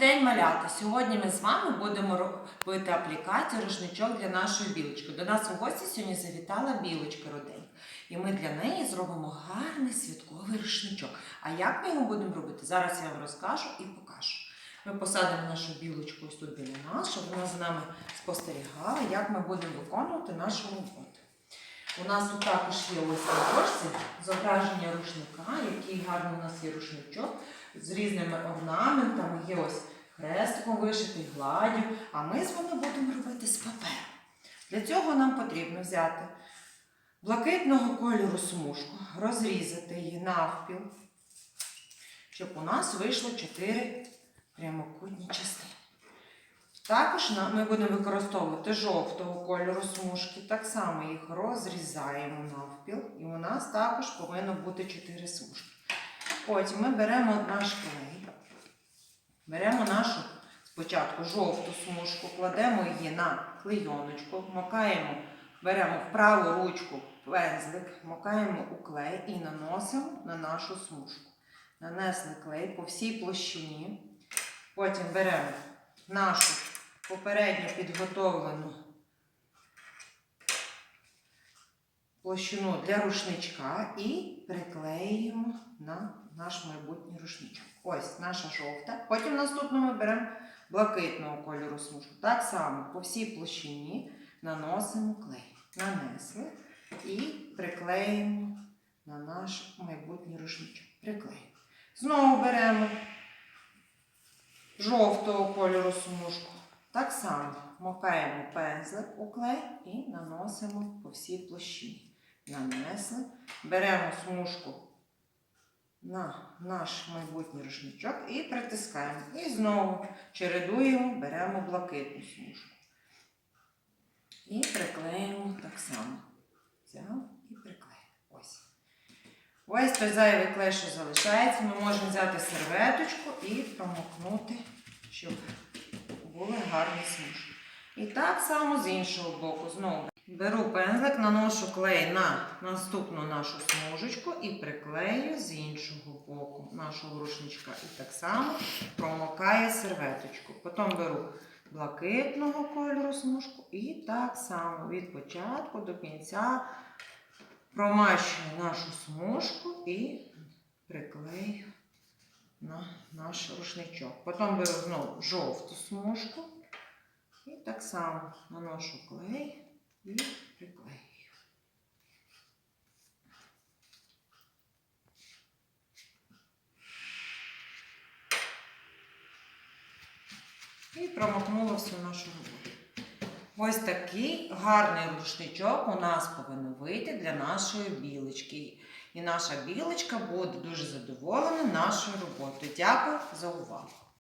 день, малята! Сьогодні ми з вами будемо робити аплікацію рушничок для нашої білочки. До нас у гості сьогодні завітала білочка родень. І ми для неї зробимо гарний святковий рушничок. А як ми його будемо робити? Зараз я вам розкажу і покажу. Ми посадимо нашу білочку ось тут біля нас, щоб вона за нами спостерігала, як ми будемо виконувати нашу роботу. У нас тут також є ось на дошці зображення рушника, який гарний у нас є рушничок з різними орнаментами. Є ось хрестиком вишитий, гладдю. А ми з вами будемо робити з паперу. Для цього нам потрібно взяти блакитного кольору смужку, розрізати її навпіл, щоб у нас вийшло 4 прямокутні частини. Також ми будемо використовувати жовтого кольору смужки, так само їх розрізаємо навпіл, і у нас також повинно бути 4 смужки. Потім ми беремо наш клей, беремо нашу спочатку жовту смужку, кладемо її на клейоночку, макаємо, беремо в праву ручку пензлик, макаємо у клей і наносимо на нашу смужку. Нанесли клей по всій площині. Потім беремо нашу попередньо підготовлену площину для рушничка і приклеїмо на наш майбутній рушничок. Ось наша жовта. Потім наступно ми беремо блакитного кольору смужку. Так само по всій площині наносимо клей. Нанесли і приклеїмо на наш майбутній рушничок. Приклеїмо. Знову беремо жовтого кольору смужку. Так само макаємо пензлик у клей і наносимо по всій площині. Нанесли, беремо смужку на наш майбутній рушничок і притискаємо. І знову чередуємо, беремо блакитну смужку. І приклеїмо так само. Взяв і приклеїмо. Ось. Ось той зайвий клей, що залишається, ми можемо взяти серветочку і промокнути, щоб були гарні смужки. І так само з іншого боку. Знову беру пензлик, наношу клей на наступну нашу смужечку і приклею з іншого боку нашого рушничка. І так само промокаю серветочку. Потім беру блакитного кольору смужку і так само від початку до кінця промащую нашу смужку і приклею на наш рушничок. Потім беру знову жовту смужку і так само наношу клей і приклею. І промокнула всю нашу роботу. Ось такий гарний рушничок у нас повинен вийти для нашої білочки. І наша білочка буде дуже задоволена нашою роботою. Дякую за увагу!